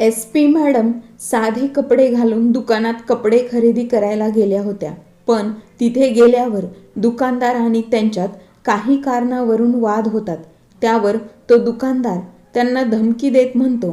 S P madam साधे कपडे घालून दुकानात कपडे खरेदी करायला गेल्या होत्या. पण तिथे गेल्यावर दुकानदार आणि त्यांच्यात काही कारणावरून वाद होतात. त्यावर तो दुकानदार त्यांना धमकी देत म्हणतो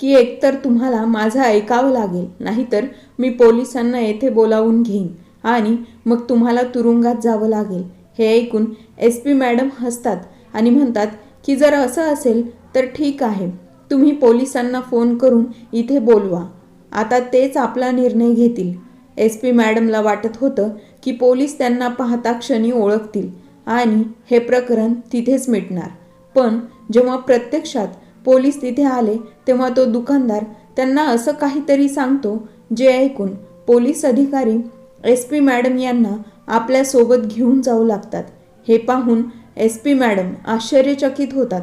की एकतर तुम्हाला माझं ऐकावं लागेल नाहीतर मी पोलिसांना येथे बोलावून घेईन आणि मग तुम्हाला तुरुंगात जावं लागेल. हे ऐकून एस पी मॅडम हसतात आणि म्हणतात की जर असं असेल तर ठीक आहे तुम्ही पोलिसांना फोन करून इथे बोलवा. आता तेच आपला निर्णय घेतील. एस पी मॅडमला वाटत होतं की पोलीस त्यांना पाहता क्षणी ओळखतील आणि हे प्रकरण तिथेच मिटणार. पण जेव्हा प्रत्यक्षात पोलीस तिथे आले तेव्हा तो दुकानदार त्यांना असं काहीतरी सांगतो जे ऐकून पोलीस अधिकारी एस पी मॅडम यांना आपल्यासोबत घेऊन जाऊ लागतात. हे पाहून एस पी मॅडम आश्चर्यचकित होतात.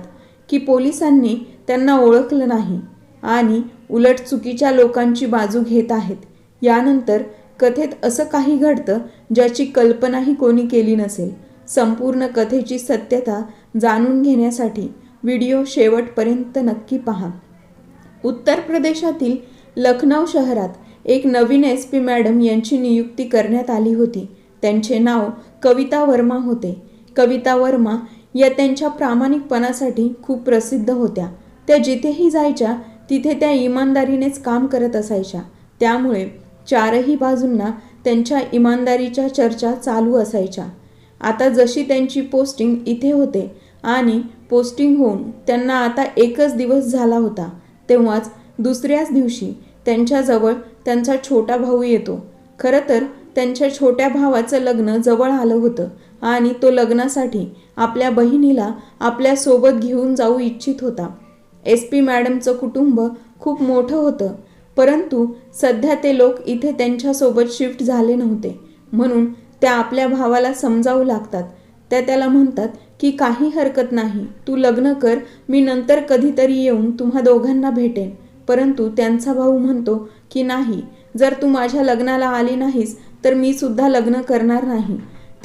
की पोलिसांनी त्यांना ओळखलं नाही आणि उलट चुकीच्या लोकांची बाजू घेत आहेत. यानंतर कथेत असं काही घडतं ज्याची कल्पनाही कोणी केली नसेल. संपूर्ण कथेची सत्यता जाणून घेण्यासाठी व्हिडिओ शेवटपर्यंत नक्की पहा. उत्तर प्रदेशातील लखनौ शहरात एक नवीन एस पी मॅडम यांची नियुक्ती करण्यात आली होती. त्यांचे नाव कविता वर्मा होते. कविता वर्मा या त्यांच्या प्रामाणिकपणासाठी खूप प्रसिद्ध होत्या. त्या जिथेही जायच्या तिथे त्या इमानदारीनेच काम करत असायच्या. त्यामुळे चारही बाजूंना त्यांच्या इमानदारीच्या चर्चा चालू असायच्या. आता जशी त्यांची पोस्टिंग इथे होते आणि पोस्टिंग होऊन त्यांना आता एकच दिवस झाला होता तेव्हाच दुसऱ्याच दिवशी त्यांच्याजवळ त्यांचा छोटा भाऊ येतो. खरं तर त्यांच्या छोट्या भावाचं लग्न जवळ आलं होतं. आणि तो लग्नासाठी आपल्या बहिणीला आपल्यासोबत घेऊन जाऊ इच्छित होता. एस पी मॅडमचं कुटुंब खूप मोठं होतं परंतु सध्या ते लोक इथे त्यांच्यासोबत शिफ्ट झाले नव्हते. म्हणून त्या आपल्या भावाला समजावू लागतात. त्या त्याला म्हणतात की काही हरकत नाही. तू लग्न कर. मी नंतर कधीतरी येऊन तुम्हा दोघांना भेटेन. परंतु त्यांचा भाऊ म्हणतो की नाही. जर तू माझ्या लग्नाला आली नाहीस तर मी सुद्धा लग्न करणार नाही.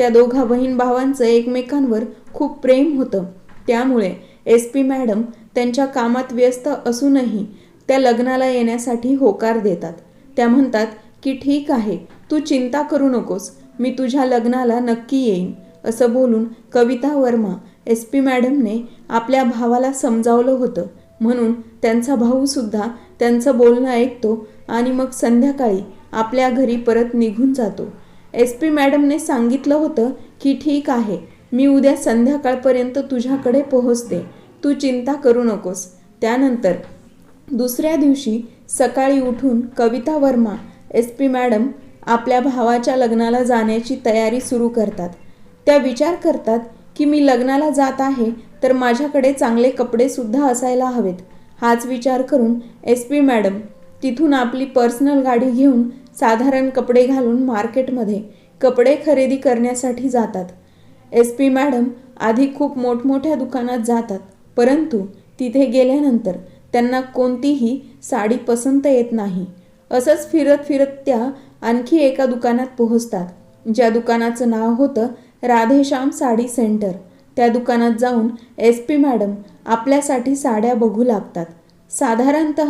त्या दोघा बहीण भावांचं एकमेकांवर खूप प्रेम होतं. त्यामुळे एस पी मॅडम त्यांच्या कामात व्यस्त असूनही त्या लग्नाला येण्यासाठी होकार देतात. त्या म्हणतात की ठीक आहे तू चिंता करू नकोस. मी तुझ्या लग्नाला नक्की येईन. असं बोलून कविता वर्मा एस पी मॅडमने आपल्या भावाला समजावलं होतं. म्हणून त्यांचा भाऊसुद्धा त्यांचं बोलणं ऐकतो आणि मग संध्याकाळी आपल्या घरी परत निघून जातो. एस पी मॅडमने सांगितलं होतं की ठीक आहे मी उद्या संध्याकाळपर्यंत तुझ्याकडे पोहोचते. तू चिंता करू नकोस. त्यानंतर दुसऱ्या दिवशी सकाळी उठून Kavita Verma S P madam आपल्या भावाच्या लग्नाला जाण्याची तयारी सुरू करतात. त्या विचार करतात की मी लग्नाला जात आहे तर माझ्याकडे चांगले कपडेसुद्धा असायला हवेत. हाच विचार करून एस पी मॅडम तिथून आपली पर्सनल गाडी घेऊन साधारण कपडे घालून मार्केटमध्ये कपडे खरेदी करण्यासाठी जातात. एस पी मॅडम आधी खूप मोठमोठ्या दुकानात जातात परंतु तिथे गेल्यानंतर त्यांना कोणतीही साडी पसंत येत नाही. असंच फिरत फिरत त्या आणखी एका दुकानात पोहोचतात ज्या दुकानाचं नाव होतं राधेश्याम साडी सेंटर. त्या दुकानात जाऊन एस पी मॅडम आपल्यासाठी साड्या बघू लागतात. साधारणत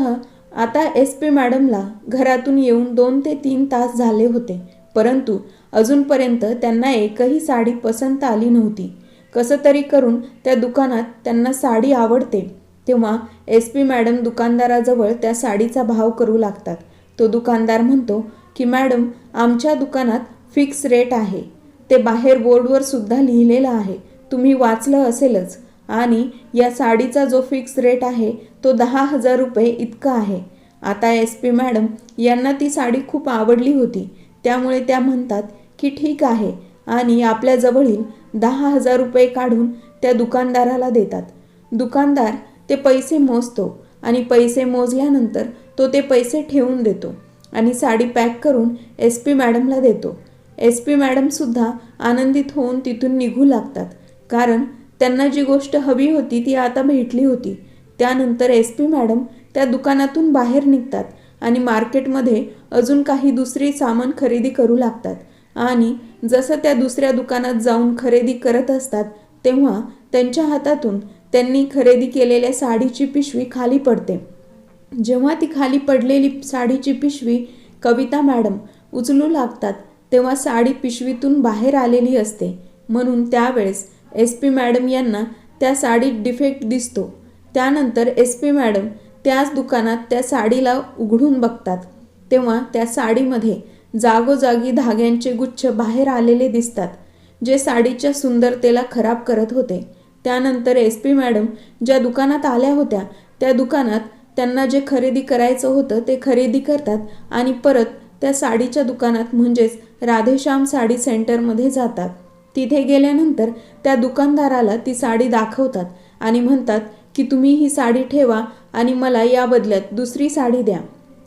आता एस पी मॅडमला घरातून येऊन दोन ते तीन तास झाले होते. परंतु अजूनपर्यंत त्यांना एकही साडी पसंत आली नव्हती. कसं तरी करून त्या दुकानात त्यांना साडी आवडते. तेव्हा एस पी मॅडम दुकानदाराजवळ त्या साडीचा भाव करू लागतात. तो दुकानदार म्हणतो की मॅडम आमच्या दुकानात फिक्स रेट आहे. ते बाहेर बोर्डवर सुद्धा लिहिलेलं आहे. तुम्ही वाचलं असेलच. आणि या साडीचा जो फिक्स रेट आहे तो दहा हजार रुपये इतका आहे. आता एस पी मॅडम यांना ती साडी खूप आवडली होती. त्यामुळे त्या म्हणतात की ठीक आहे आणि आपल्याजवळील दहा हजार रुपये काढून त्या दुकानदाराला देतात. दुकानदार ते पैसे मोजतो आणि पैसे मोजल्यानंतर तो ते पैसे ठेवून देतो आणि साडी पॅक करून एस पी मॅडमला देतो. एस पी मॅडमसुद्धा आनंदित होऊन तिथून निघू लागतात. कारण त्यांना जी गोष्ट हवी होती ती आता भेटली होती. त्यानंतर एस पी मॅडम त्या दुकानातून बाहेर निघतात आणि मार्केटमध्ये अजून काही दुसरी सामान खरेदी करू लागतात. आणि जसं त्या दुसऱ्या दुकानात जाऊन खरेदी करत असतात तेव्हा त्यांच्या हातातून त्यांनी खरेदी केलेल्या साडीची पिशवी खाली पडते. जेव्हा ती खाली पडलेली साडीची पिशवी कविता मॅडम उचलू लागतात तेव्हा साडी पिशवीतून बाहेर आलेली असते. म्हणून त्यावेळेस एस पी मॅडम यांना त्या साडीत डिफेक्ट दिसतो. त्यानंतर एस पी मॅडम त्याच दुकानात त्या साडीला उघडून बघतात. तेव्हा त्या साडीमध्ये जागोजागी धाग्यांचे गुच्छ बाहेर आलेले दिसतात जे साडीच्या सुंदरतेला खराब करत होते. त्यानंतर एस पी मॅडम ज्या दुकानात आल्या होत्या त्या दुकानात त्यांना जे खरेदी करायचं होतं ते खरेदी करतात आणि परत त्या साडीच्या दुकानात म्हणजेच राधेश्याम साडी सेंटरमध्ये जातात. तिथे गेल्यानंतर त्या दुकानदाराला ती साडी दाखवतात आणि म्हणतात की तुम्ही ही साडी ठेवा आणि मला या बदल्यात दुसरी साडी द्या.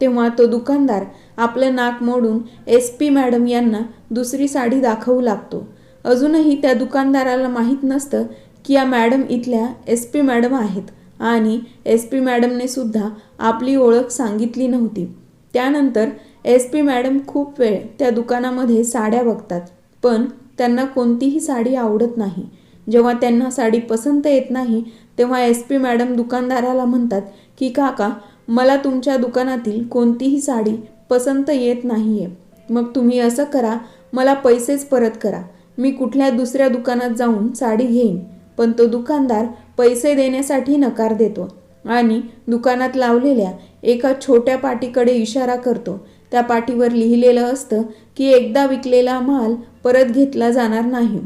तेव्हा तो दुकानदार आपलं नाक मोडून एस पी मॅडम यांना दुसरी साडी दाखवू लागतो. अजूनही त्या दुकानदाराला माहीत नसतं की या मॅडम इथल्या एस पी मॅडम आहेत आणि एस पी मॅडमने सुद्धा आपली ओळख सांगितली नव्हती. त्यानंतर एस पी मॅडम खूप वेळ त्या दुकानामध्ये साड्या बघतात. पण त्यांना कोणतीही साडी आवडत नाही. जेव्हा त्यांना साडी पसंत येत नाही तेव्हा एस पी मॅडम दुकानदाराला म्हणतात की काका मला तुमच्या दुकानातील कोणतीही साडी पसंत येत नाही आहे मग तुम्ही असं करा मला पैसेच परत करा. मी कुठल्या दुसऱ्या दुकानात जाऊन साडी घेईन. पण तो दुकानदार पैसे देण्यासाठी नकार देतो आणि दुकानात लावलेल्या एका छोट्या पाटीकडे इशारा करतो. त्या पाटीवर लिहिलेलं असतं की एकदा विकलेला माल परत घेतला जाणार नाही.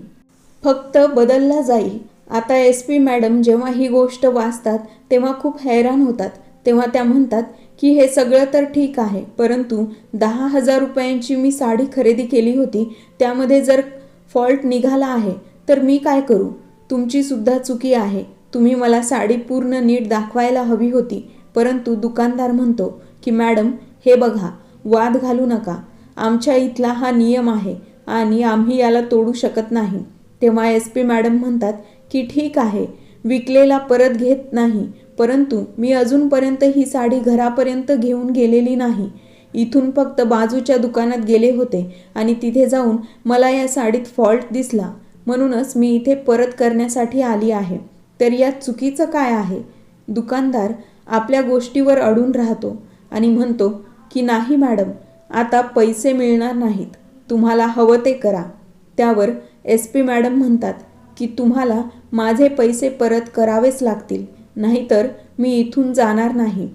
फक्त बदलला जाईल. आता एस पी मॅडम जेव्हा ही गोष्ट वाचतात तेव्हा खूप हैराण होतात. तेव्हा त्या म्हणतात की हे सगळं तर ठीक आहे परंतु दहा हजार रुपयांची मी साडी खरेदी केली होती त्यामध्ये जर फॉल्ट निघाला आहे तर मी काय करू? तुमचीसुद्धा चुकी आहे. तुम्ही मला साडी पूर्ण नीट दाखवायला हवी होती परंतु दुकानदार म्हणतो की मॅडम हे बघा वाद घालू नका. आमच्या इथला हा नियम आहे. आणि आम्ही याला तोडू शकत नाही. तेव्हा एस पी मॅडम म्हणतात की ठीक आहे विकलेला परत घेत नाही परंतु मी अजूनपर्यंत ही साडी घरापर्यंत घेऊन गेलेली नाही. इथून फक्त बाजूच्या दुकानात गेले होते आणि तिथे जाऊन मला या साडीत फॉल्ट दिसला. म्हणूनच मी इथे परत करण्यासाठी आली आहे. तर यात चुकीचं काय आहे? दुकानदार आपल्या गोष्टीवर अडून राहतो आणि म्हणतो की नाही मॅडम आता पैसे मिळणार नाहीत. तुम्हाला हवं ते करा. त्यावर एस पी मॅडम म्हणतात की तुम्हाला माझे पैसे परत करावेच लागतील नाहीतर मी इथून जाणार नाही.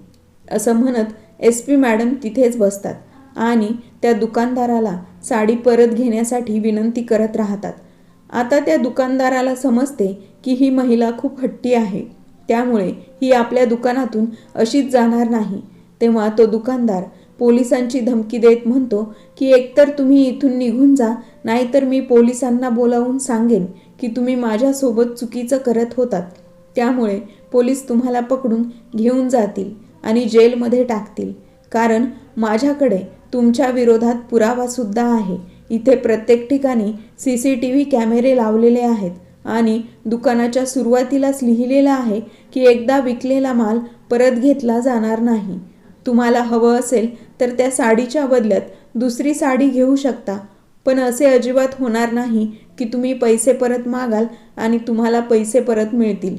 असं म्हणत एस पी मॅडम तिथेच बसतात आणि त्या दुकानदाराला साडी परत घेण्यासाठी विनंती करत राहतात. आता त्या दुकानदाराला समजते की ही महिला खूप हट्टी आहे. त्यामुळे ही आपल्या दुकानातून अशीच जाणार नाही. तेव्हा तो दुकानदार पोलिसांची धमकी देत म्हणतो की एकतर तुम्ही इथून निघून जा नाहीतर मी पोलिसांना बोलावून सांगेन की तुम्ही माझ्यासोबत चुकीचं करत होतात. त्यामुळे पोलीस तुम्हाला पकडून घेऊन जातील आणि जेलमध्ये टाकतील. कारण माझ्याकडे तुमच्या विरोधात पुरावासुद्धा आहे. इथे प्रत्येक ठिकाणी सी सी टी व्ही कॅमेरे लावलेले आहेत आणि दुकानाच्या सुरुवातीलाच लिहिलेलं आहे की एकदा विकलेला माल परत घेतला जाणार नाही. तुम्हाला हवं असेल तर त्या साडीच्या बदल्यात दुसरी साडी घेऊ शकता. पण असे अजिबात होणार नाही की तुम्ही पैसे परत मागाल आणि तुम्हाला पैसे परत मिळतील.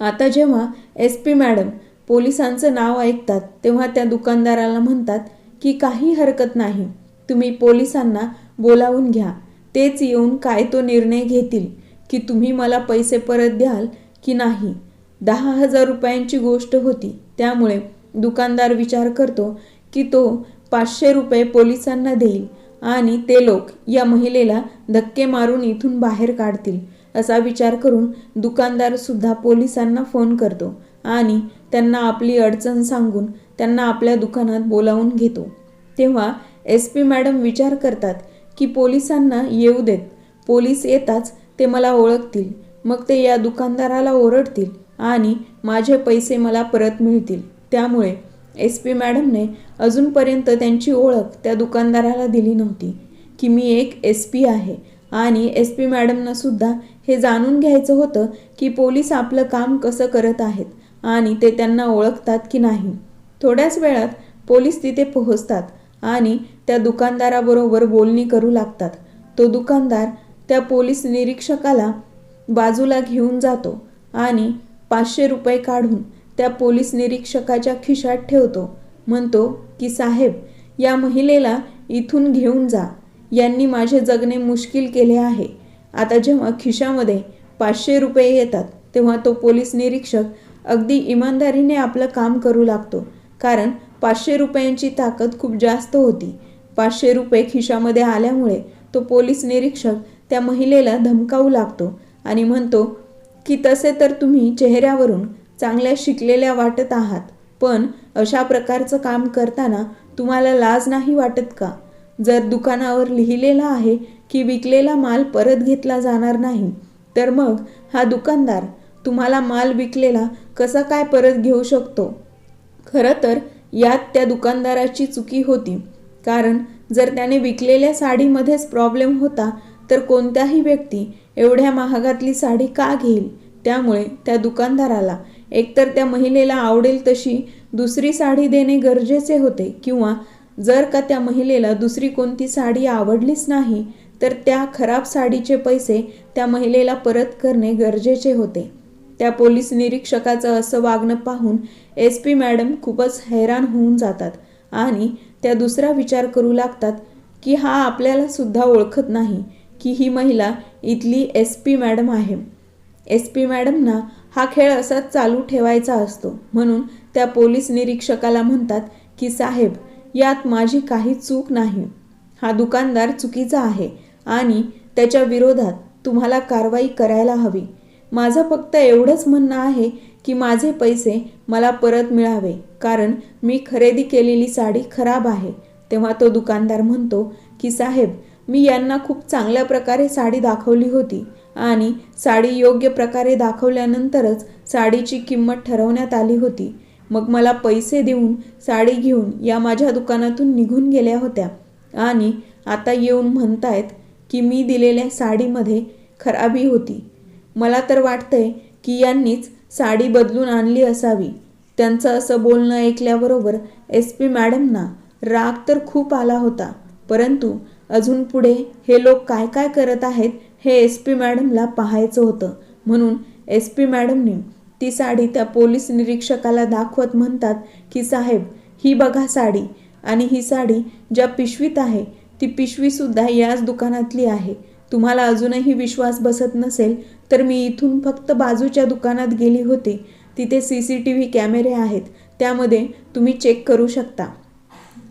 आता जेव्हा एस पी मॅडम पोलिसांचं नाव ऐकतात तेव्हा त्या दुकानदाराला म्हणतात की काही हरकत नाही. तुम्ही पोलिसांना बोलावून घ्या. तेच येऊन काय तो निर्णय घेतील? की तुम्ही मला पैसे परत द्याल की नाही? दहा हजार रुपयांची गोष्ट होती. त्यामुळे दुकानदार विचार करतो की तो पाचशे रुपये पोलिसांना देईल आणि ते लोक या महिलेला धक्के मारून इथून बाहेर काढतील असा विचार करून दुकानदारसुद्धा पोलिसांना फोन करतो आणि त्यांना आपली अडचण सांगून त्यांना आपल्या दुकानात बोलावून घेतो. तेव्हा एस पी मॅडम विचार करतात की पोलिसांना येऊ देत पोलीस येताच ते मला ओळखतील मग ते या दुकानदाराला ओरडतील आणि माझे पैसे मला परत मिळतील. त्यामुळे एस पी मॅडमने अजूनपर्यंत त्यांची ओळख त्या दुकानदाराला दिली नव्हती की मी एक एस पी आहे. आणि एस पी मॅडमना सुद्धा हे जाणून घ्यायचं होतं की पोलीस आपलं काम कसं करत आहेत आणि ते त्यांना ओळखतात की नाही. थोड्याच वेळात पोलीस तिथे पोहोचतात आणि त्या दुकानदाराबरोबर बोलणी करू लागतात. तो दुकानदार त्या पोलीस निरीक्षकाला बाजूला घेऊन जातो आणि पाचशे रुपये काढून त्या पोलीस निरीक्षकाच्या खिशात ठेवतो. म्हणतो की साहेब या महिलेला इथून घेऊन जा. यांनी माझे जगणे मुश्किल केले आहे. आता जेव्हा खिशामध्ये पाचशे रुपये येतात तेव्हा तो पोलीस निरीक्षक अगदी इमानदारीने आपलं काम करू लागतो. कारण पाचशे रुपयांची ताकद खूप जास्त होती. पाचशे रुपये खिशामध्ये आल्यामुळे तो पोलीस निरीक्षक त्या महिलेला धमकावू लागतो आणि म्हणतो की तसे तर तुम्ही चेहऱ्यावरून चांगल्या शिकलेल्या वाटत आहात. पण अशा प्रकारचं काम करताना तुम्हाला लाज नाही वाटत का? जर दुकानावर लिहिलेलं आहे की विकलेला माल परत घेतला जाणार नाही तर मग हा दुकानदार तुम्हाला माल विकलेला कसा काय परत घेऊ शकतो? खरं तर यात त्या दुकानदाराची चुकी होती. कारण जर त्याने विकलेल्या साडीमध्येच प्रॉब्लेम होता तर कोणत्याही व्यक्ती एवढ्या महागातली साडी का घेईल? त्यामुळे त्या दुकानदाराला एकतर त्या महिलेला आवडेल तशी दुसरी साडी देणे गरजेचे होते किंवा जर का त्या महिलेला दुसरी कोणती साडी आवडलीच नाही तर त्या खराब साडीचे पैसे त्या महिलेला परत करणे गरजेचे होते. त्या पोलीस निरीक्षकाचं असं वागणं पाहून एस पी मॅडम खूपच हैराण होऊन जातात आणि त्या दुसरा विचार करू लागतात की हा आपल्याला सुद्धा ओळखत नाही की ही महिला इथली एस पी मॅडम आहे. एस पी मॅडमना हा खेळ असाच चालू ठेवायचा असतो. म्हणून त्या पोलीस निरीक्षकाला म्हणतात की साहेब यात माझी काही चूक नाही. हा दुकानदार चुकीचा आहे आणि त्याच्या विरोधात तुम्हाला कारवाई करायला हवी. माझं फक्त एवढंच म्हणणं आहे की माझे पैसे मला परत मिळावे कारण मी खरेदी केलेली साडी खराब आहे. तेव्हा तो दुकानदार म्हणतो की साहेब मी यांना खूप चांगल्या प्रकारे साडी दाखवली होती. आणि साडी योग्य प्रकारे दाखवल्यानंतरच साडीची किंमत ठरवण्यात आली होती. मग मला पैसे देऊन साडी घेऊन या माझ्या दुकानातून निघून गेल्या होत्या. आणि आता येऊन म्हणतायत की मी दिलेल्या साडीमध्ये खराबी होती. मला तर वाटतंय की यांनीच साडी बदलून आणली असावी. त्यांचं असं बोलणं ऐकल्याबरोबर एस पी मॅडमना राग तर खूप आला होता. परंतु अजून पुढे हे लोक काय काय करत आहेत हे एस पी मॅडमला पाहायचं होतं. म्हणून एस पी मॅडमने ती साडी त्या पोलीस निरीक्षकाला दाखवत म्हणतात की साहेब ही बघा साडी. आणि ही साडी ज्या पिशवीत आहे ती पिशवीसुद्धा याच दुकानातली आहे. तुम्हाला अजूनही विश्वास बसत नसेल तर मी इथून फक्त बाजूच्या दुकानात गेली होती. तिथे सी सी टी व्ही कॅमेरे आहेत. त्यामध्ये तुम्ही चेक करू शकता.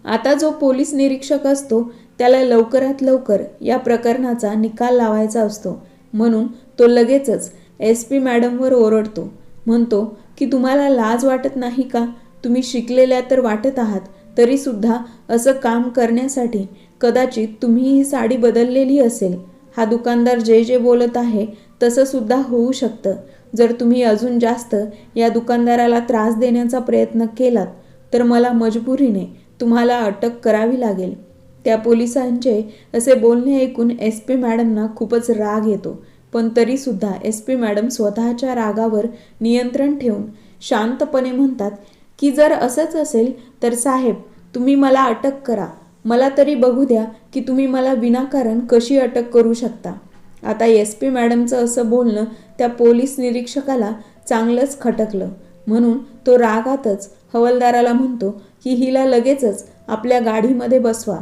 आता जो पोलीस निरीक्षक असतो त्याला लवकरात लवकर या प्रकरणाचा निकाल लावायचा असतो. म्हणून तो लगेचच एस पी मॅडमवर ओरडतो. म्हणतो की तुम्हाला लाज वाटत नाही का? तुम्ही शिकलेल्या तर वाटत आहात तरीसुद्धा असं काम करण्यासाठी कदाचित तुम्ही ही साडी बदललेली असेल. हा दुकानदार जे जे बोलत आहे तसंसुद्धा होऊ शकतं. जर तुम्ही अजून जास्त या दुकानदाराला त्रास देण्याचा प्रयत्न केलात तर मला मजबुरीने तुम्हाला अटक करावी लागेल. त्या पोलिसांचे असे बोलणे ऐकून एस पी मॅडमना खूपच राग येतो. पण तरीसुद्धा एस पी मॅडम स्वतःच्या रागावर नियंत्रण ठेवून शांतपणे म्हणतात की जर असंच असेल तर साहेब तुम्ही मला अटक करा. मला तरी बघू द्या की तुम्ही मला विनाकारण कशी अटक करू शकता. आता एस पी मॅडमचं असं बोलणं त्या पोलीस निरीक्षकाला चांगलंच खटकलं. म्हणून तो रागातच हवलदाराला म्हणतो की हिला लगेचच आपल्या गाडीमध्ये बसवा.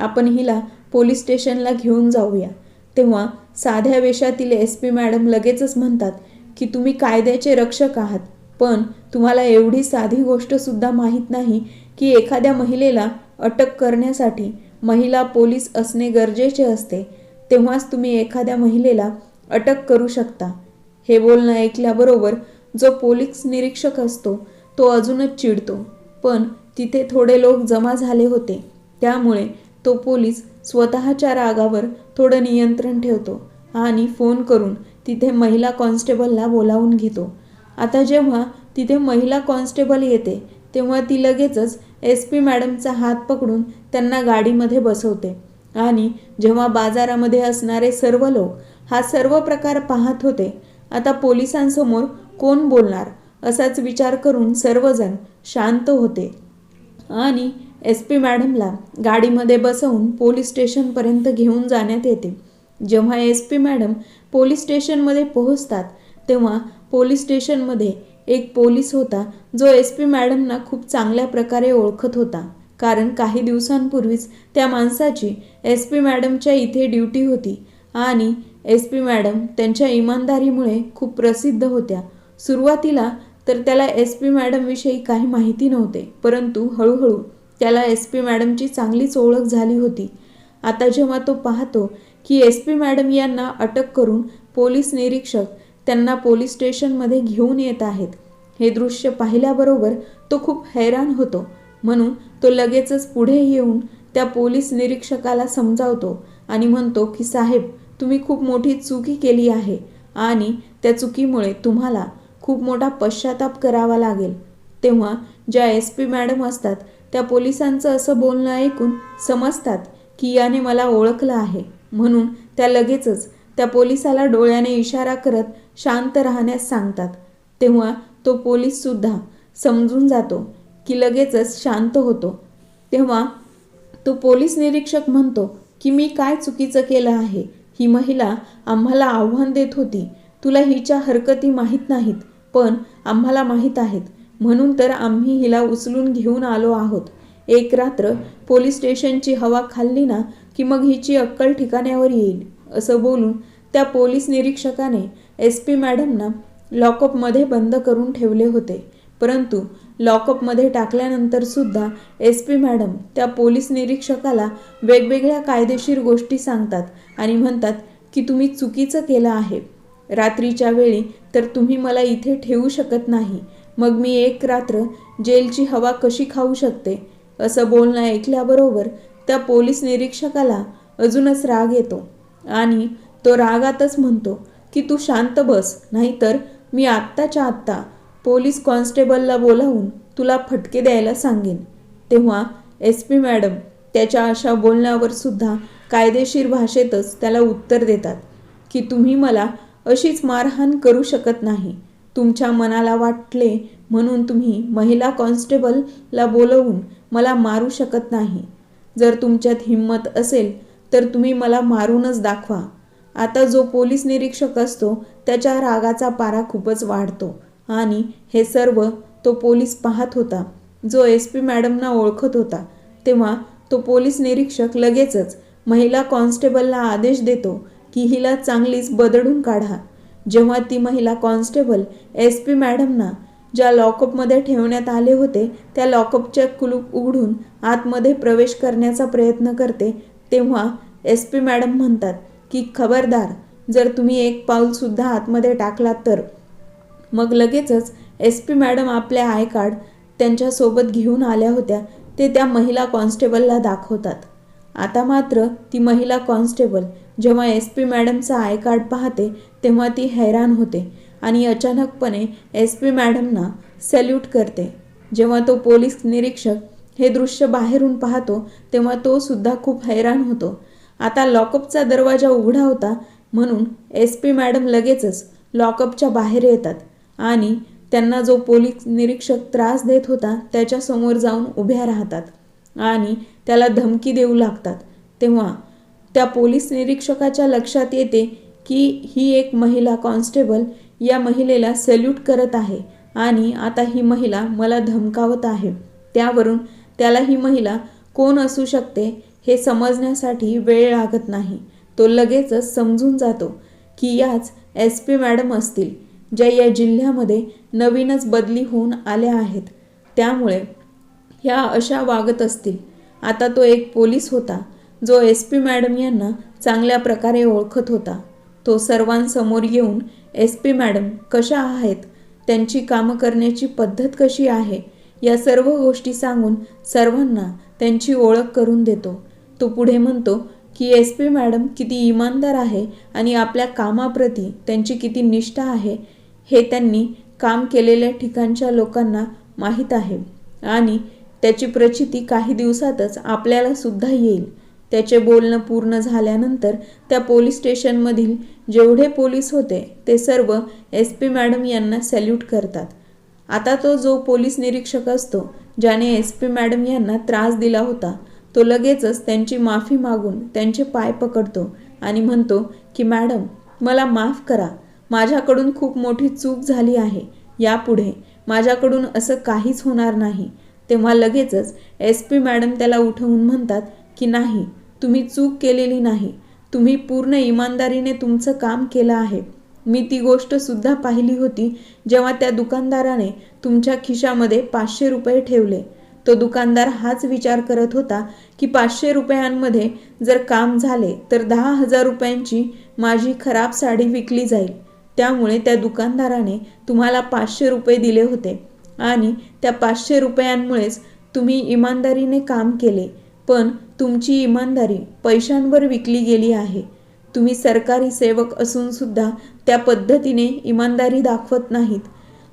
आपण हिला पोलीस स्टेशनला घेऊन जाऊया. तेव्हा साध्या वेशातील एस पी मॅडम लगेचच म्हणतात की तुम्ही कायद्याचे रक्षक आहात पण तुम्हाला एवढी साधी गोष्टसुद्धा माहीत नाही की एखाद्या महिलेला अटक करण्यासाठी महिला पोलीस असणे गरजेचे असते. तेव्हाच तुम्ही एखाद्या महिलेला अटक करू शकता. हे बोलणं ऐकल्याबरोबर जो पोलीस निरीक्षक असतो तो अजूनच चिडतो. पण तिथे थोडे लोक जमा झाले होते. त्यामुळे तो पोलीस स्वतःच्या रागावर थोडं नियंत्रण ठेवतो आणि फोन करून तिथे महिला कॉन्स्टेबलला बोलावून घेतो. आता जेव्हा तिथे महिला कॉन्स्टेबल येते तेव्हा ती लगेचच एस पी मॅडमचा हात पकडून त्यांना गाडीमध्ये बसवते. आणि जेव्हा बाजारामध्ये असणारे सर्व लोक हा सर्व प्रकार पाहत होते आता पोलिसांसमोर कोण बोलणार असाच विचार करून सर्वजण शांत होते. आणि एस पी मॅडमला गाडीमध्ये बसवून पोलीस स्टेशनपर्यंत घेऊन जाण्यात येते. जेव्हा एस पी मॅडम पोलीस स्टेशनमध्ये पोहोचतात तेव्हा पोलीस स्टेशनमध्ये एक पोलीस होता जो एस पी मॅडमना खूप चांगल्या प्रकारे ओळखत होता. कारण काही दिवसांपूर्वीच त्या माणसाची एस पी मॅडमच्या इथे ड्युटी होती आणि एस पी मॅडम त्यांच्या इमानदारीमुळे खूप प्रसिद्ध होत्या. सुरुवातीला तर त्याला एस पी मॅडमविषयी काही माहिती नव्हते परंतु हळूहळू त्याला एस पी मॅडमची चांगलीच ओळख झाली होती. आता जेव्हा तो पाहतो की एस पी मॅडम यांना अटक करून पोलीस निरीक्षक त्यांना पोलीस स्टेशनमध्ये घेऊन येत आहेत हे दृश्य पाहिल्याबरोबर तो खूप हैराण होतो. म्हणून तो लगेचच पुढे येऊन त्या पोलीस निरीक्षकाला समजावतो आणि म्हणतो की साहेब तुम्ही खूप मोठी चुकी केली आहे आणि त्या चुकीमुळे तुम्हाला खूप मोठा पश्चाताप करावा लागेल. तेव्हा ज्या एस पी मॅडम असतात त्या पोलिसांचं असं बोलणं ऐकून समजतात की याने मला ओळखलं आहे. म्हणून त्या लगेचच त्या पोलिसाला डोळ्याने इशारा करत शांत राहण्यास सांगतात. तेव्हा तो पोलीससुद्धा समजून जातो की लगेचच शांत होतो. तेव्हा तो पोलीस निरीक्षक म्हणतो की मी काय चुकीचं केलं आहे? ही महिला आम्हाला आव्हान देत होती. तुला हिच्या हरकती माहीत नाहीत पण आम्हाला माहीत आहेत. म्हणून तर आम्ही हिला उचलून घेऊन आलो आहोत. एक रात्र पोलीस स्टेशनची हवा खाल्ली ना की मग हिची अक्कल ठिकाण्यावर येईल असं बोलून त्या पोलीस निरीक्षकाने एस पी मॅडमना लॉकअपमध्ये बंद करून ठेवले होते. परंतु लॉकअपमध्ये टाकल्यानंतर सुद्धा एस पी मॅडम त्या पोलीस निरीक्षकाला वेगवेगळ्या कायदेशीर गोष्टी सांगतात आणि म्हणतात की तुम्ही चुकीचं केलं आहे. रात्रीच्या वेळी तर तुम्ही मला इथे ठेवू शकत नाही. मग मी एक रात्र जेलची हवा कशी खाऊ शकते असं बोलणं ऐकल्याबरोबर त्या पोलीस निरीक्षकाला अजूनच राग येतो. आणि तो रागातच म्हणतो की तू शांत बस नाहीतर मी आत्ताच्या आत्ता पोलीस कॉन्स्टेबलला बोलावून तुला फटके द्यायला सांगेन. तेव्हा एस पी मॅडम त्याच्या अशा बोलण्यावर सुद्धा कायदेशीर भाषेतच त्याला उत्तर देतात की तुम्ही मला अशीच मारहाण करू शकत नाही. तुमच्या मनाला वाटले म्हणून तुम्ही महिला कॉन्स्टेबलला बोलवून मला मारू शकत नाही. जर तुमच्यात हिंमत असेल तर तुम्ही मला मारूनच दाखवा. आता जो पोलीस निरीक्षक असतो त्याच्या रागाचा पारा खूपच वाढतो आणि हे सर्व तो पोलीस पाहत होता. जो एस पी मॅडमना ओळखत होता तेव्हा तो पोलीस निरीक्षक लगेचच महिला कॉन्स्टेबलला आदेश देतो की हिला चांगलीच बदडून काढा. जेव्हा ती महिला कॉन्स्टेबल एस पी मॅडमना ज्या लॉकअपमध्ये ठेवण्यात आले होते त्या लॉकअपच्या कुलूप उघडून आतमध्ये प्रवेश करण्याचा प्रयत्न करते तेव्हा एस पी मॅडम म्हणतात की खबरदार जर तुम्ही एक पाऊलसुद्धा आतमध्ये टाकलात तर. मग लगेचच एस पी मॅडम आपले आय कार्ड त्यांच्यासोबत घेऊन आल्या होत्या ते त्या महिला कॉन्स्टेबलला दाखवतात. आता मात्र ती महिला कॉन्स्टेबल जेव्हा एस पी मॅडमचं आय कार्ड पाहते तेव्हा ती हैराण होते आणि अचानकपणे एस पी मॅडमना सॅल्यूट करते. जेव्हा तो पोलीस निरीक्षक हे दृश्य बाहेरून पाहतो तेव्हा तो सुद्धा खूप हैराण होतो. आता लॉकअपचा दरवाजा उघडा होता म्हणून एस पी मॅडम लगेचच लॉकअपच्या बाहेर येतात आणि त्यांना जो पोलीस निरीक्षक त्रास देत होता त्याच्यासमोर जाऊन उभ्या राहतात आणि त्याला धमकी देऊ लागतात. तेव्हा त्या पोलीस निरीक्षकाच्या लक्षात येते की ही एक महिला कॉन्स्टेबल या महिलेला सॅल्यूट करत आहे आणि आता ही महिला मला धमकावत आहे. त्यावरून त्याला ही महिला कोण असू शकते हे समजण्यासाठी वेळ लागत नाही. तो लगेचच समजून जातो की याच एस पी मॅडम असतील ज्या या जिल्ह्यामध्ये नवीनच बदली होऊन आल्या आहेत. त्यामुळे ह्या अशा वागत असतील. आता तो एक पोलीस होता जो एस पी मॅडम यांना चांगल्या प्रकारे ओळखत होता. तो सर्वांसमोर येऊन एस पी मॅडम कशा आहेत? त्यांची कामं करण्याची पद्धत कशी आहे या सर्व गोष्टी सांगून सर्वांना त्यांची ओळख करून देतो. तो पुढे म्हणतो की एस पी मॅडम किती इमानदार आहे आणि आपल्या कामाप्रती त्यांची किती निष्ठा आहे हे त्यांनी काम केलेल्या ठिकाणच्या लोकांना माहीत आहे आणि त्याची प्रचिती काही दिवसातच आपल्याला सुद्धा येईल. त्याचे बोलणं पूर्ण झाल्यानंतर त्या पोलीस स्टेशनमधील जेवढे पोलीस होते ते सर्व एस पी मॅडम यांना सॅल्यूट करतात. आता तो जो पोलीस निरीक्षक असतो ज्याने एस पी मॅडम यांना त्रास दिला होता तो लगेचच त्यांची माफी मागून त्यांचे पाय पकडतो आणि म्हणतो की मॅडम मला माफ करा. माझ्याकडून खूप मोठी चूक झाली आहे. यापुढे माझ्याकडून असं काहीच होणार नाही. तेव्हा लगेचच एस पी मॅडम त्याला उठवून म्हणतात की नाही तुम्ही चूक केलेली नाही. तुम्ही पूर्ण इमानदारीने तुमचं काम केलं आहे. मी ती गोष्ट सुद्धा पाहिली होती जेव्हा त्या दुकानदाराने तुमच्या खिशामध्ये पाचशे रुपये ठेवले. तो दुकानदार हाच विचार करत होता की पाचशे रुपयांमध्ये जर काम झाले तर दहा हजार रुपयांची माझी खराब साडी विकली जाईल. त्यामुळे त्या दुकानदाराने तुम्हाला पाचशे रुपये दिले होते आणि त्या पाचशे रुपयांमुळेच तुम्ही इमानदारीने काम केले. पण तुमची इमानदारी पैशांवर विकली गेली आहे. तुम्ही सरकारी सेवक असून सुद्धा त्या पद्धतीने इमानदारी दाखवत नाहीत.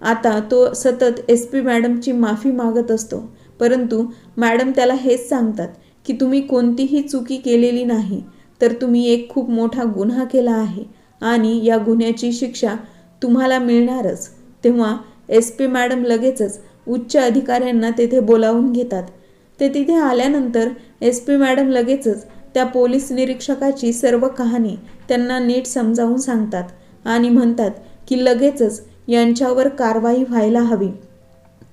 आता तो सतत एस पी मॅडमची माफी मागत असतो. परंतु मॅडम त्याला हेच सांगतात की तुम्ही कोणतीही चुकी केलेली नाही तर तुम्ही एक खूप मोठा गुन्हा केला आहे आणि या गुन्ह्याची शिक्षा तुम्हाला मिळणारच. तेव्हा एस पी मॅडम लगेचच उच्च अधिकाऱ्यांना तेथे बोलावून घेतात. ते तिथे आल्यानंतर एस पी मॅडम लगेचच त्या पोलीस निरीक्षकाची सर्व कहाणी त्यांना नीट समजावून सांगतात आणि म्हणतात की लगेचच यांच्यावर कारवाई व्हायला हवी.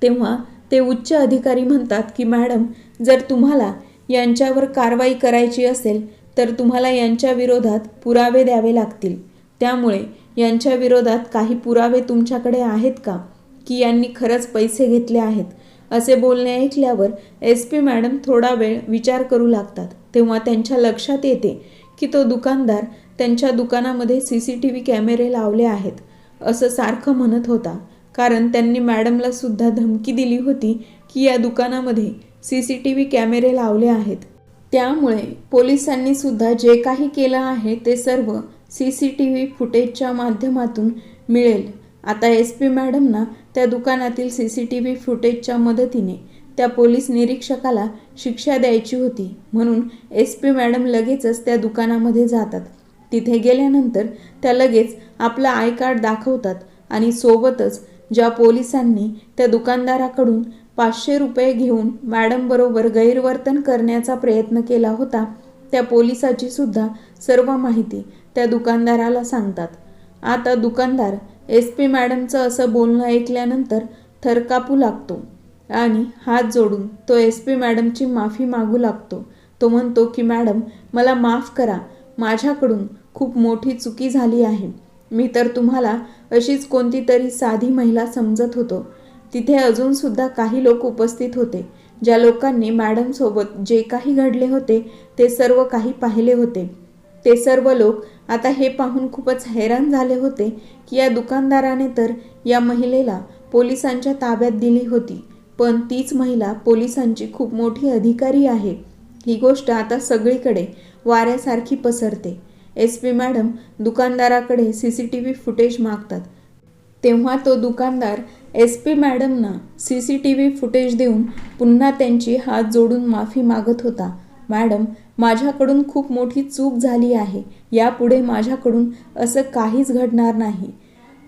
तेव्हा ते उच्च अधिकारी म्हणतात की मॅडम जर तुम्हाला यांच्यावर कारवाई करायची असेल तर तुम्हाला यांच्या विरोधात पुरावे द्यावे लागतील. त्यामुळे यांच्या विरोधात काही पुरावे तुमच्याकडे आहेत का? की यांनी खरंच पैसे घेतले आहेत? असे बोलणे ऐकल्यावर एस पी मॅडम थोडा वेळ विचार करू लागतात. तेव्हा त्यांच्या लक्षात येते की तो दुकानदार त्यांच्या दुकानामध्ये सी सी टी व्ही कॅमेरे लावले आहेत. असं सारखं म्हणत होता. कारण त्यांनी मॅडमला सुद्धा धमकी दिली होती की या दुकानामध्ये सी सी टी व्ही कॅमेरे लावले आहेत. त्यामुळे पोलिसांनी सुद्धा जे काही केलं आहे ते सर्व सी सी टी व्ही फुटेजच्या माध्यमातून मिळेल. आता एस पी मॅडमना त्या दुकानातील सी सी टी व्ही फुटेजच्या मदतीने त्या पोलीस निरीक्षकाला शिक्षा द्यायची होती. म्हणून एस पी मॅडम लगेचच त्या दुकानामध्ये जातात. तिथे गेल्यानंतर त्या लगेच आपलं आय कार्ड दाखवतात आणि सोबतच ज्या पोलिसांनी त्या दुकानदाराकडून पाचशे रुपये घेऊन मॅडमबरोबर गैरवर्तन करण्याचा प्रयत्न केला होता त्या पोलिसाची सुद्धा सर्व माहिती त्या दुकानदाराला सांगतात. आता दुकानदार एस पी मॅडमचं असं बोलणं ऐकल्यानंतर थरकापू लागतो आणि हात जोडून तो एस पी मॅडमची माफी मागू लागतो. तो म्हणतो की मॅडम मला माफ करा. माझ्याकडून खूप मोठी चुकी झाली आहे. मी तर तुम्हाला अशीच कोणती तरी साधी महिला समजत होतो. तिथे अजूनसुद्धा काही लोक उपस्थित होते ज्या लोकांनी मॅडमसोबत जे काही घडले होते ते सर्व काही पाहिले होते. ते सर्व लोक आता हे पाहून खूपच हैराण झाले होते की या दुकानदाराने तर या महिलेला पोलिसांच्या ताब्यात दिली होती. पण तीच महिला पोलिसांची खूप मोठी अधिकारी आहे. ही गोष्ट आता सगळीकडे वाऱ्यासारखी पसरते. S P madam दुकानदाराकडे C C T V footage मागतात. तेव्हा तो दुकानदार S P मॅडमना C C T V footage देऊन पुन्हा त्यांची हात जोडून माफी मागत होता. मॅडम माझ्याकडून खूप मोठी चूक झाली आहे. यापुढे माझ्याकडून असं काहीच घडणार नाही.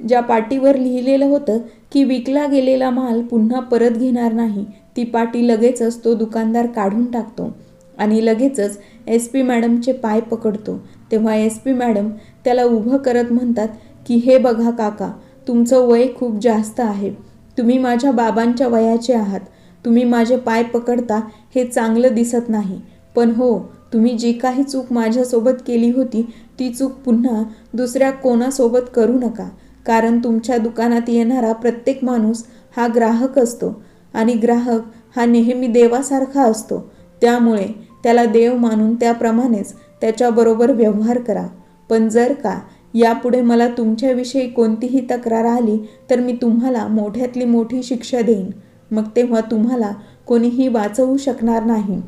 ज्या पाटीवर लिहिलेलं होतं की विकला गेलेला माल पुन्हा परत घेणार नाही ती पाटी लगेचच तो दुकानदार काढून टाकतो आणि लगेचच एस पी मॅडमचे पाय पकडतो. तेव्हा एस पी मॅडम त्याला उभं करत म्हणतात की हे बघा काका तुमचं वय खूप जास्त आहे. तुम्ही माझ्या बाबांच्या वयाचे आहात. तुम्ही माझे पाय पकडता हे चांगलं दिसत नाही. पण हो तुम्ही जी काही चूक माझ्यासोबत केली होती ती चूक पुन्हा दुसऱ्या कोणासोबत करू नका. कारण तुमच्या दुकानात येणारा प्रत्येक माणूस हा ग्राहक असतो आणि ग्राहक हा नेहमी देवासारखा असतो. त्यामुळे त्याला देव मानून त्याप्रमाणेच त्याच्याबरोबर व्यवहार करा. पण जर का यापुढे मला तुमच्याविषयी कोणतीही तक्रार आली तर मी तुम्हाला मोठ्यातली मोठी शिक्षा देईन. मग तेव्हा तुम्हाला कोणीही वाचवू शकणार नाही.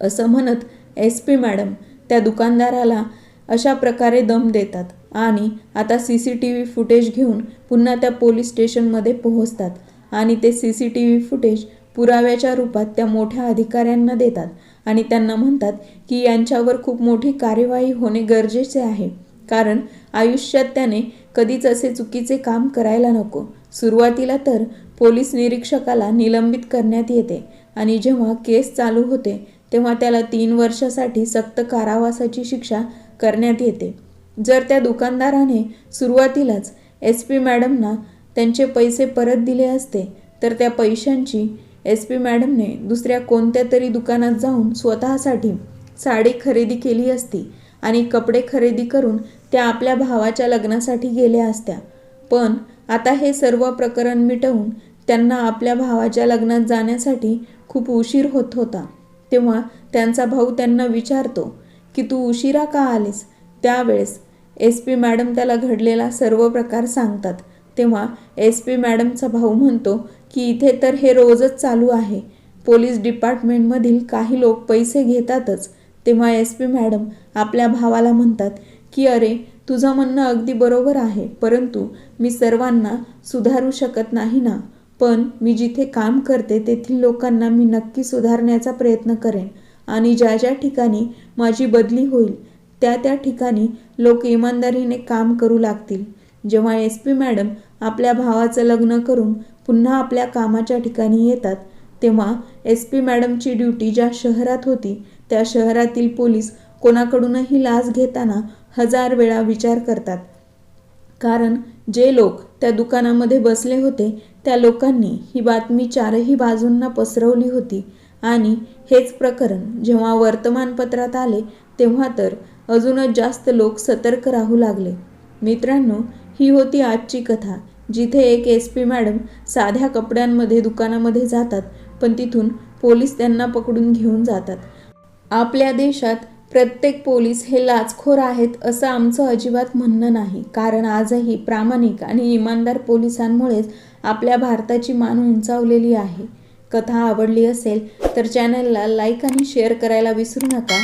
असं म्हणत एस पी मॅडम त्या दुकानदाराला अशा प्रकारे दम देतात आणि आता C C T V footage घेऊन पुन्हा त्या पोलीस स्टेशनमध्ये पोहोचतात आणि ते C C T V footage पुराव्याच्या रूपात त्या मोठ्या अधिकाऱ्यांना देतात आणि त्यांना म्हणतात की यांच्यावर खूप मोठी कार्यवाही होणे गरजेचे आहे. कारण आयुष्यात त्याने कधीच असे चुकीचे काम करायला नको. सुरुवातीला तर पोलीस निरीक्षकाला निलंबित करण्यात येते आणि जेव्हा केस चालू होते तेव्हा त्याला तीन वर्षासाठी सक्त कारावासाची शिक्षा करण्यात येते. जर त्या दुकानदाराने सुरुवातीलाच एस पी मॅडमना त्यांचे पैसे परत दिले असते तर त्या पैशांची एस पी मॅडमने दुसऱ्या कोणत्या तरी दुकानात जाऊन स्वतःसाठी साडी खरेदी केली असती आणि कपडे खरेदी करून त्या आपल्या भावाच्या लग्नासाठी गेल्या असत्या. पण आता हे सर्व प्रकरण मिटवून त्यांना आपल्या भावाच्या लग्नात जाण्यासाठी खूप उशीर होत होता. तेव्हा त्यांचा भाऊ त्यांना विचारतो की तू उशिरा का आलीस? त्यावेळेस एस पी मॅडम त्याला घडलेला सर्व प्रकार सांगतात. तेव्हा एस पी मॅडमचा भाऊ म्हणतो की इथे तर हे रोजच चालू आहे. पोलीस डिपार्टमेंटमधील काही लोक पैसे घेतातच. तेव्हा एस पी मॅडम आपल्या भावाला म्हणतात की अरे तुझं म्हणणं अगदी बरोबर आहे परंतु मी सर्वांना सुधारू शकत नाही ना. पण मी जिथे काम करते तेथील लोकांना मी नक्की सुधारण्याचा प्रयत्न करेन आणि ज्या ज्या ठिकाणी माझी बदली होईल त्या त्या ठिकाणी लोक इमानदारीने काम करू लागतील. जेव्हा एस पी मॅडम आपल्या भावाचं लग्न करून पुन्हा आपल्या कामाच्या ठिकाणी येतात तेव्हा एस पी मॅडमची ड्युटी ज्या शहरात होती त्या शहरातील पोलीस कोणाकडूनही लाच घेताना हजार वेळा विचार करतात. कारण जे लोक त्या दुकानामध्ये बसले होते त्या लोकांनी ही बातमी चारही बाजूंना पसरवली होती. आणि हेच प्रकरण जेव्हा वर्तमानपत्रात आले तेव्हा तर अजूनच जास्त लोक सतर्क राहू लागले. मित्रांनो ही होती आजची कथा जिथे एक एस पी मॅडम साध्या कपड्यांमध्ये दुकानामध्ये जातात पण तिथून पोलीस त्यांना पकडून घेऊन जातात. आपल्या देशात प्रत्येक पोलीस हे लाचखोर आहेत असं आमचं अजिबात म्हणणं नाही. कारण आजही प्रामाणिक आणि इमानदार पोलिसांमुळेच आपल्या भारताची मान उंचावलेली आहे. कथा आवडली असेल तर चॅनलला लाईक आणि शेअर करायला विसरू नका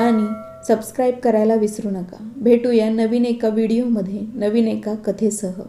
आणि सबस्क्राईब करायला विसरू नका. भेटूया नवीन एका व्हिडिओमध्ये नवीन एका कथेसह.